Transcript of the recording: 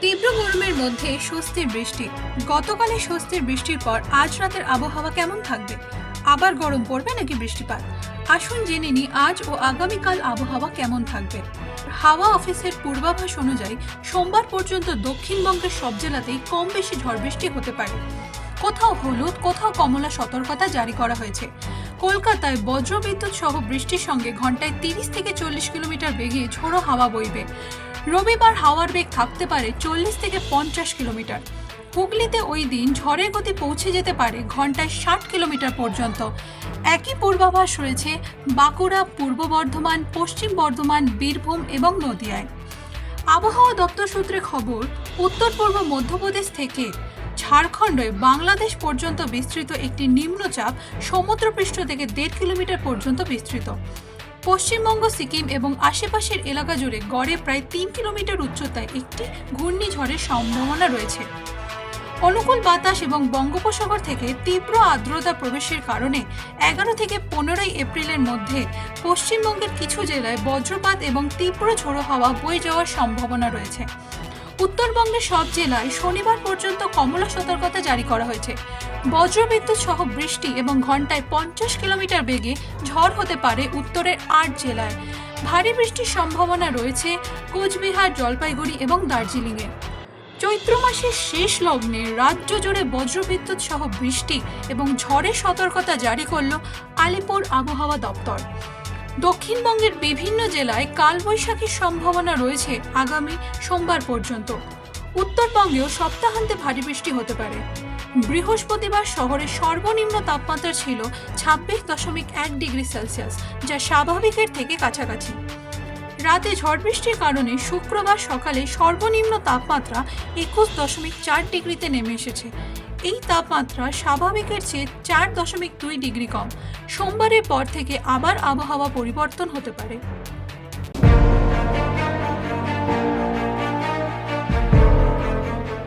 তীব্র গরমের মধ্যে স্বস্তির বৃষ্টি। গতকালে স্বস্তির বৃষ্টির পর আজ রাতের আবহাওয়া কেমন থাকবে? আবার গরম পড়বে নাকি বৃষ্টিপাত? আসুন জেনে নিই আজ ও আগামীকাল আবহাওয়া কেমন থাকবে। হাওয়া অফিসের পূর্বাভাস অনুযায়ী সোমবার পর্যন্ত দক্ষিণবঙ্গের সব জেলাতেই কম বেশি ঝড় বৃষ্টি হতে পারে। কোথাও হলুদ, কোথাও কমলা সতর্কতা জারি করা হয়েছে। কলকাতায় বজ্রবিদ্যুৎ সহ বৃষ্টির সঙ্গে ঘন্টায় তিরিশ থেকে চল্লিশ কিলোমিটার বেগে ঝোড়ো হাওয়া বইবে। রবিবার হাওয়ার বেগ থাকতে পারে চল্লিশ থেকে পঞ্চাশ কিলোমিটার। হুগলিতে ওই দিন ঝড়ের গতি পৌঁছে যেতে পারে ঘন্টায় ষাট কিলোমিটার পর্যন্ত। একই পূর্বাভাস রয়েছে বাঁকুড়া, পূর্ব বর্ধমান, পশ্চিম বর্ধমান, বীরভূম এবং নদিয়ায়। আবহাওয়া দপ্তর সূত্রে খবর, উত্তর পূর্ব মধ্যপ্রদেশ থেকে ঝাড়খণ্ডে বাংলাদেশ পর্যন্ত বিস্তৃত একটি নিম্নচাপ সমুদ্রপৃষ্ঠ থেকে দেড় কিলোমিটার পর্যন্ত বিস্তৃত। পশ্চিমবঙ্গ, সিকিম এবং আশেপাশের এলাকা জুড়ে গড়ে প্রায় তিন কিলোমিটার উচ্চতায় একটি ঘূর্ণিঝড়ের সম্ভাবনা রয়েছে। অনুকূল বাতাস এবং বঙ্গোপসাগর থেকে তীব্র আর্দ্রতা প্রবেশের কারণে এগারো থেকে পনেরোই এপ্রিলের মধ্যে পশ্চিমবঙ্গের কিছু জেলায় বজ্রপাত এবং তীব্র ঝোড়ো হাওয়া বয়ে যাওয়ার সম্ভাবনা রয়েছে। উত্তরবঙ্গের সব জেলায় শনিবার পর্যন্ত কমলা সতর্কতা জারি করা হয়েছে। বজ্রবিদ্যুৎ সহ বৃষ্টি এবং ঘন্টায় পঞ্চাশ কিলোমিটার বেগে ঝড় হতে পারে উত্তরের আট জেলায়। ভারী বৃষ্টির সম্ভাবনা রয়েছে কোচবিহার, জলপাইগুড়ি এবং দার্জিলিংয়ে। চৈত্র মাসের শেষ লগ্নে রাজ্য জুড়ে বজ্রবিদ্যুৎ সহ বৃষ্টি এবং ঝড়ের সতর্কতা জারি করল আলিপুর আবহাওয়া দপ্তর। দক্ষিণবঙ্গের বিভিন্ন জেলায় কালবৈশাখীর সম্ভাবনা রয়েছে আগামী সোমবার পর্যন্ত। উত্তরবঙ্গেও সপ্তাহান্তে ভারী বৃষ্টি হতে পারে। বৃহস্পতিবার শহরের সর্বনিম্ন তাপমাত্রা ছিল ছাব্বিশ দশমিক এক ডিগ্রি সেলসিয়াস, যা স্বাভাবিকের থেকে কাছাকাছি। রাতে ঝড় বৃষ্টির কারণে শুক্রবার সকালে সর্বনিম্ন তাপমাত্রা একুশ দশমিক চার ডিগ্রিতে নেমে এসেছে। এই তাপমাত্রা স্বাভাবিকের চেয়ে চার দশমিক দুই ডিগ্রি কম। সোমবারের পর থেকে আবার আবহাওয়া পরিবর্তন হতে পারে।